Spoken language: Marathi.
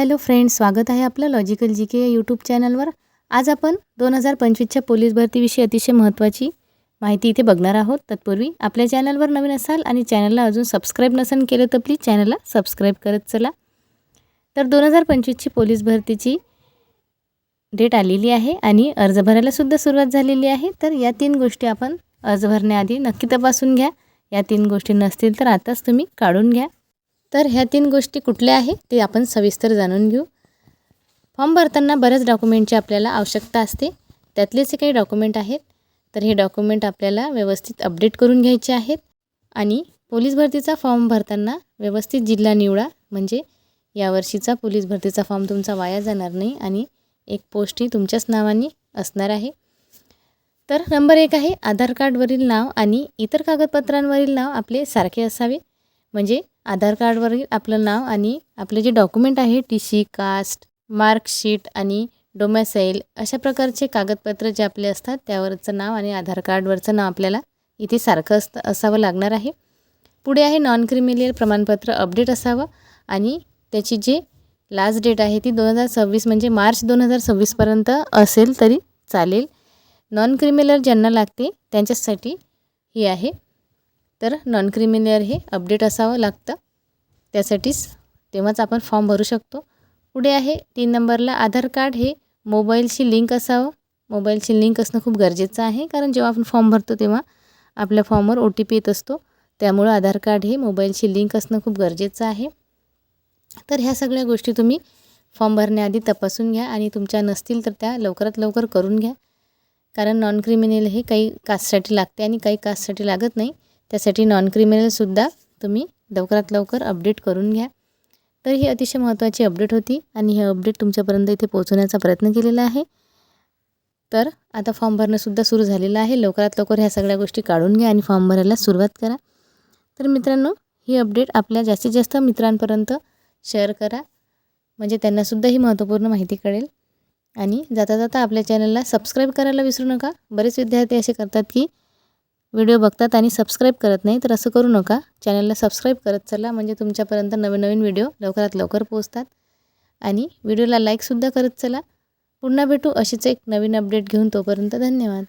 हॅलो फ्रेंड्स स्वागत आहे आपलं लॉजिकल जी के या यूट्यूब चॅनलवर आज आपण दोन हजार पंचवीसच्या पोलीस भरतीविषयी अतिशय महत्त्वाची माहिती इथे बघणार आहोत. तत्पूर्वी आपल्या चॅनलवर नवीन असाल आणि चॅनलला अजून सबस्क्राईब नसेल केलं तर प्लीज चॅनलला सबस्क्राईब करत चला. तर दोन हजार पंचवीसची पोलीस भरतीची डेट आलेली आहे आणि अर्ज भरायलासुद्धा सुरुवात झालेली आहे. तर या तीन गोष्टी आपण अर्ज भरण्याआधी नक्की तपासून घ्या. या तीन गोष्टी नसतील तर आताच तुम्ही काढून घ्या. तर ह्या तीन गोष्टी कुठल्या आहे ते आपण सविस्तर जाणून घेऊ. फॉर्म भरताना बऱ्याच डॉक्युमेंटची आपल्याला आवश्यकता असते. त्यातले जे काही डॉक्युमेंट आहेत. तर हे डॉक्युमेंट आपल्याला व्यवस्थित अपडेट करून घ्यायचे आहेत. आणि पोलीस भरतीचा फॉर्म भरताना व्यवस्थित जिल्हा निवडा. म्हणजे यावर्षीचा पोलीस भरतीचा फॉर्म तुमचा वाया जाणार नाही आणि एक पोस्ट ही तुमच्याच नावाने असणार आहे. तर नंबर एक आहे आधार कार्डवरील नाव आणि इतर कागदपत्रांवरील नाव आपले सारखे असावे. म्हणजे आधार कार्डवरील आपलं नाव आणि आपले जे डॉक्युमेंट आहे टी सी कास्ट मार्कशीट आणि डोमॅसाईल अशा प्रकारचे कागदपत्र जे आपले असतात त्यावरचं नाव आणि आधार कार्डवरचं नाव आपल्याला इथे सारखं असतं असावं लागणार आहे. पुढे आहे नॉन क्रिमिलियल प्रमाणपत्र अपडेट असावं आणि त्याची जे लास्ट डेट आहे ती दोन हजार सव्वीस म्हणजे मार्च दोन हजार सव्वीसपर्यंत असेल तरी चालेल. नॉन क्रिमिनल ज्यांना लागते त्यांच्यासाठी ही आहे. तर नॉन क्रिमिलियर हे अपडेट असावं लागतं. त्यासाठीच तेव्हाच आपण फॉर्म भरू शकतो. पुढे आहे तीन नंबरला आधार कार्ड हे मोबाईलशी लिंक असावं. मोबाईलशी लिंक असणं खूप गरजेचं आहे कारण जेव्हा आपण फॉर्म भरतो तेव्हा आपल्या फॉर्मवर ओ टी पी येत असतो. त्यामुळं आधार कार्ड हे मोबाईलशी लिंक असणं खूप गरजेचं आहे. तर ह्या सगळ्या गोष्टी तुम्ही फॉर्म भरण्याआधी तपासून घ्या आणि तुमच्या नसतील तर त्या लवकरात लवकर करून घ्या. कारण नॉन क्रिमिनल हे काही कास्टसाठी लागते आणि काही कास्टसाठी लागत नाही. त्यासाठी नॉन क्रिमिनलसुद्धा तुम्ही लवकरात लवकर अपडेट करून घ्या. तर ही अतिशय महत्त्वाची अपडेट होती आणि हे अपडेट तुमच्यापर्यंत इथे पोहोचवण्याचा प्रयत्न केलेला आहे. तर आता फॉर्म भरणंसुद्धा सुरू झालेलं आहे. लवकरात लवकर ह्या सगळ्या गोष्टी काढून घ्या आणि फॉर्म भरायला सुरुवात करा. तर मित्रांनो ही अपडेट आपल्या जास्तीत जास्त मित्रांपर्यंत शेअर करा. म्हणजे त्यांनासुद्धा ही महत्त्वपूर्ण माहिती कळेल. आणि जाता जाता आपल्या चॅनलला सबस्क्राईब करायला विसरू नका. बरेच विद्यार्थी असे करतात की व्हिडिओ बघतात आणि सबस्क्राईब करत नाही तर असं करू नका. चॅनलला सबस्क्राईब करत चला म्हणजे तुमच्यापर्यंत नवीन नवीन व्हिडिओ लवकरात लवकर पोहोचतात. आणि व्हिडिओला लाईकसुद्धा करत चला. पुन्हा भेटू अशीच एक नवीन अपडेट घेऊन तोपर्यंत धन्यवाद.